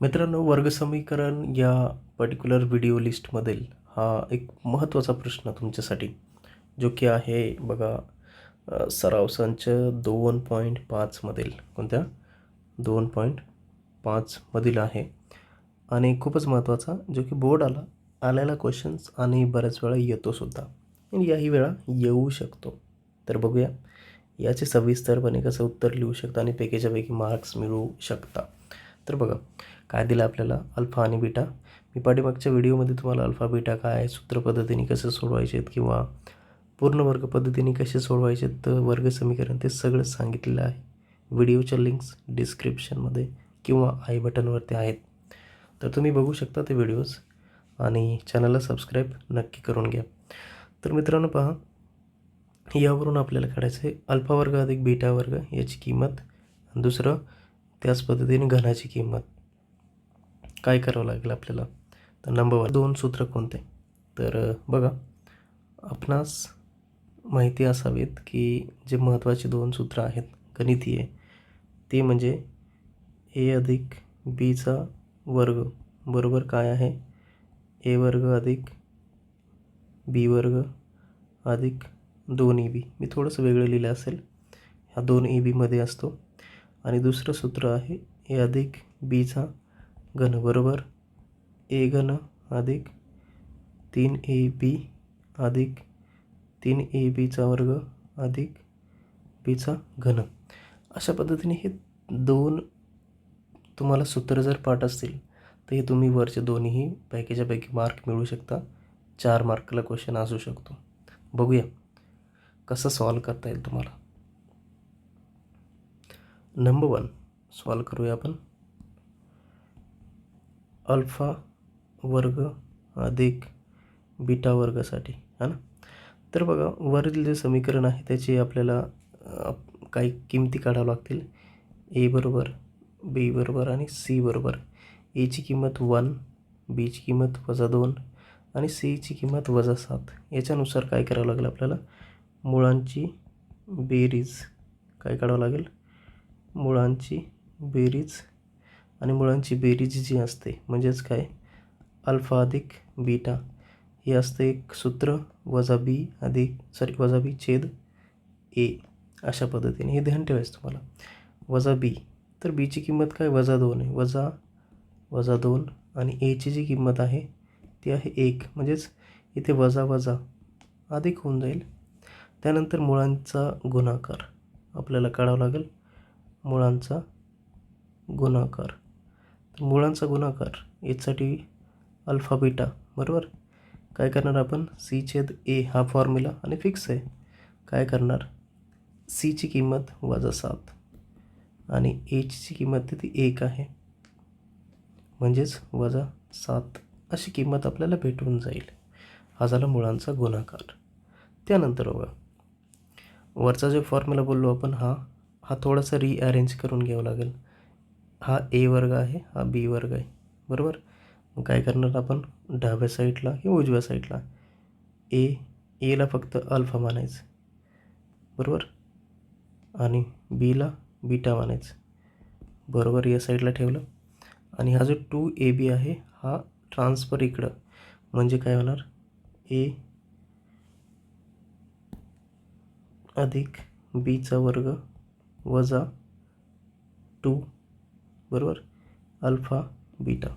मित्रांनो वर्गसमीकरण या particular video लिस्टमधील हा एक महत्त्वाचा प्रश्न तुमच्यासाठी जो की आहे बघा सराव संच दोन पॉईंट पाचमधील कोणत्या? दोन पॉईंट पाचमधील आहे. आणि खूपच महत्त्वाचा जो की बोर्ड आला आलेला क्वेश्चन्स आणि बऱ्याच वेळा येतोसुद्धा याही वेळा येऊ शकतो. तर बघूया याचे सविस्तरपणे कसं उत्तर लिहू शकता आणि पैकीच्या पैकी मार्क्स मिळवू शकता. तर बघा काय दिलं आपल्याला? अल्फा आणि बीटा. मी पाठीमागच्या व्हिडिओमध्ये तुम्हाला अल्फा बीटा काय सूत्र पद्धतीने कसं सोडवायचे आहेत किंवा पूर्ण वर्ग पद्धतीने कसे सोडवायचे आहेत, तर वर्ग समीकरण ते सगळं सांगितलेलं आहे. व्हिडिओच्या लिंक्स डिस्क्रिप्शनमध्ये किंवा आय बटनवरती आहेत. तर तुम्ही बघू शकता ते व्हिडिओज आणि चॅनलला सबस्क्राईब नक्की करून घ्या. तर मित्रांनो पहा यावरून आपल्याला काढायचं आहे अल्फा वर्ग अधिक बीटा वर्ग याची किंमत. दुसरं त्याच पद्धतीने घनाची किंमत. काय करावं लागेल आपल्याला? तर नंबर वन दोन सूत्र कोणते? तर बघा. आपणास माहिती असावीत की जे महत्त्वाचे दोन सूत्र आहेत गणितीय ते म्हणजे ए अधिक बीचा वर्ग. बरोबर काय आहे? ए वर्ग अधिक बी वर्ग अधिक दोन ई बी. मी थोडंसं वेगळं लिहिलं असेल. ह्या दोन ई बीमध्ये असतो. आणि दुसरं सूत्र आहे ए अधिक बीचा घन बरोबर ए घन अधिक तीन ए बी अधिक तीन ए बीचा वर्ग अधिक बीचा घन. अशा पद्धतीने हे दोन तुम्हाला सूत्र जर पाठ असतील तर हे तुम्ही वरचे दोन्हीही पैकीच्यापैकी मार्क मिळवू शकता. चार मार्कला क्वेश्चन असू शकतो. बघूया कसं सॉल्व करता येईल तुम्हाला. नंबर वन सॉल्व करूया आपण. अल्फा वर्ग अधिक बीटा वर्गासाठी है ना? तर बघा वरील जे समीकरण आहे त्याची आपल्याला काही किमती काढाव्या लागतील. ए बरोबर बी बरोबर आणि सी बरोबर. एची किंमत वन बीची किंमत वजा दोन आणि सीची किंमत वजा सात. याच्यानुसार काय करावं लागेल आपल्याला? मुळांची बेरीज काय काढावं लागेल? मुळांची बेरीज आणि मुळांची बेरीज जी असते म्हणजेच काय? अल्फा अधिक बीटा. हे असते एक सूत्र वजा बी अधिक सॉरी वजा बी छेद ए अशा पद्धतीने. हे ध्यान ठेवायचं तुम्हाला. वजा बी. तर बीची किंमत काय? वजा दोन आहे. वजा वजा दोन आणि एची जी किंमत आहे ती आहे एक. म्हणजेच इथे वजा वजा अधिक होऊन जाईल. त्यानंतर मुळांचा गुणाकार. आपल्याला काढावा लागेल. मुळांचा गुणाकार. तर मुळांचा गुणाकार यासाठी अल्फा बीटा बरोबर? काय करणार आपण? सी छेद ए हा फॉर्म्युला आणि फिक्स आहे. काय करणार? सीची किंमत वजा सात. आणि एचची किंमत ती एक आहे. म्हणजेच वजा सात अशी किंमत आपल्याला भेटून जाईल. हा झाला मुळांचा गुणाकार. त्यानंतर बघा. वरचा जो फॉर्म्युला बोललो आपण हा हा थोडासा रिअरेंज करून घ्यावं लागेल. हा ए वर्ग आहे हा बी वर्ग आहे. बरोबर? मग काय करणार आपण? डाव्या साईडला किंवा उजव्या साईडला. ए एला फक्त अल्फा मानायचं. बरोबर? आणि बीला बीटा मानायचं. बरोबर? या साईडला ठेवलं. आणि हा जो टू ए बी आहे हा ट्रान्सफर इकडं. म्हणजे काय होणार? ए अधिक बीचा वर्ग वजा टू बरोबर? Alpha beta.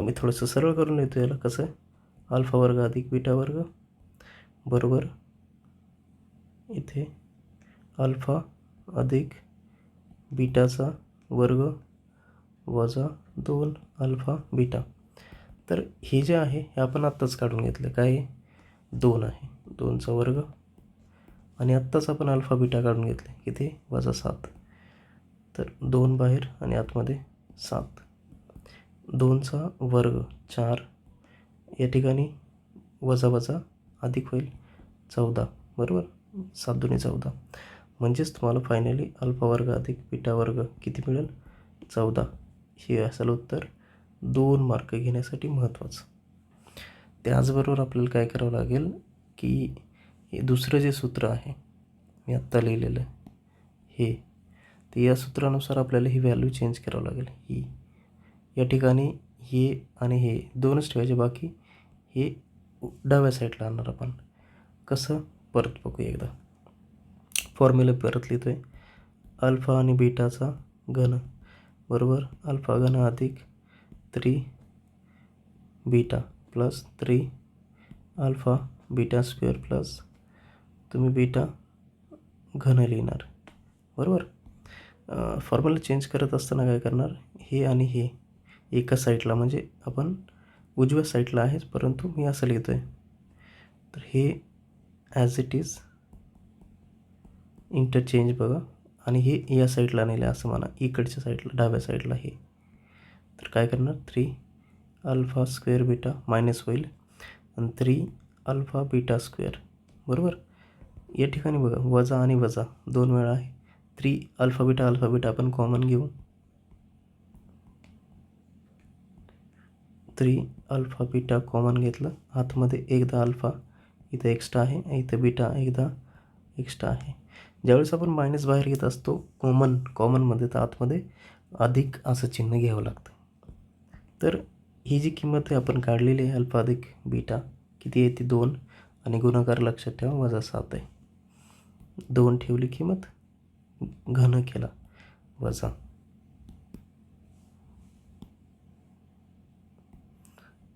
मी थोडंसं सरळ करून येतो याला. कसं आहे? अल्फा वर्ग अधिक बीटा वर्ग बरोबर? इथे अल्फा अधिक बीटाचा वर्ग वजा दोन अल्फा बीटा. तर हे जे आहे हे आपण आत्ताच काढून घेतलं. काय? दोन आहे. दोनचा वर्ग आणि आत्ताच आपण अल्फा बीटा काढून घेतले. किती वजा सात. तर दोन बाहेर आणि आतमध्ये सात. दोनचा वर्ग चार. या ठिकाणी वजा वजा अधिक होईल चौदा. बरोबर? सात दोन्ही चौदा. म्हणजेच तुम्हाला फायनली अल्फा वर्ग अधिक बीटा वर्ग किती मिळेल? चौदा. हे असेल उत्तर दोन मार्क घेण्यासाठी महत्त्वाचं त्याचबरोबर आपल्याला काय करावं लागेल की हे दुसरं जे सूत्र आहे मी आत्ता लिहिलेलं आहे हे तर या सूत्रानुसार आपल्याला ही व्हॅल्यू चेंज करावं लागेल. ही. या ठिकाणी हे आणि हे दोनच ठेवायचे बाकी हे डाव्या साईडला आणणार आपण. कसं? परत बघूया एकदा. फॉर्म्युला परत लिहितो आहे अल्फा आणि बीटाचा घन. बरोबर? अल्फा घन अधिक three beta plus three alpha beta square plus तुम्ही बीटा घन लिहिणार. बरोबर? फॉर्म्युला चेंज करत असताना काय करणार? हे आणि हे एका साईडला म्हणजे आपण उजव्या साईडला आहेच परंतु मी असं लिहितो आहे तर हे ॲज इट इज इंटरचेंज बघा. आणि हे या साईडला नेलं असं म्हणा. इकडच्या साईडला डाव्या साईडला हे. तर काय करणार? Three alpha square beta minus होईल आणि थ्री अल्फा बीटा स्क्वेअर बरोबर? या ठिकाणी बघा वजा आणि वजा दोन वेळा आहे. Three alpha beta alpha beta आपण कॉमन घेऊ. थ्री अल्फा बीटा कॉमन घेतलं. आतमध्ये एकदा अल्फा इथं एक्स्ट्रा आहे इथं बीटा एकदा एक्स्ट्रा आहे. ज्यावेळेस आपण मायनस बाहेर घेत असतो कॉमन कॉमनमध्ये तर आतमध्ये अधिक असं चिन्ह घ्यावं लागतं. तर ही जी किंमत आहे आपण काढलेली आहे अल्फा अधिक बीटा किती आहे ती दोन आणि गुणाकार लक्षात ठेवा वजा सात आहे. दोन ठेवली किंमत घन केला वजा.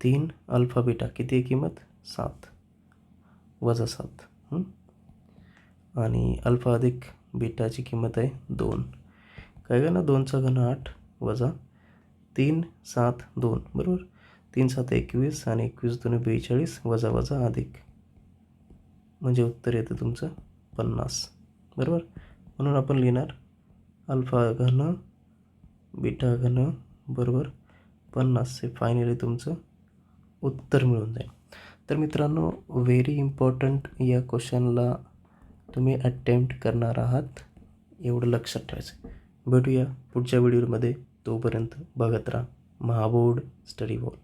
तीन अल्फा बीटा किती आहे किंमत? सात. वजा सात आणि अल्फा अधिक बीटाची किंमत आहे दोन. काय का ना दोनचा घन आठ वजा. तीन सात दोन बरोबर? तीन सात एकवीस आणि एकवीस दोन बेचाळीस वजा वजा अधिक. म्हणजे उत्तर येतं तुमचं. पन्नास. बरोबर? म्हणून आपण लिहिणार अल्फा घन बीटा घन बरोबर? पन्नास हे फायनली तुमचं उत्तर मिळून जाईल. तर मित्रांनो व्हेरी इम्पॉर्टंट या क्वेश्चनला तुम्ही अटेम्प्ट करणार आहात. एवढं लक्षात ठेवायचं भेटूया पुढच्या व्हिडिओमध्ये तोपर्यंत बघत राहा. महाबोर्ड स्टडी बॉल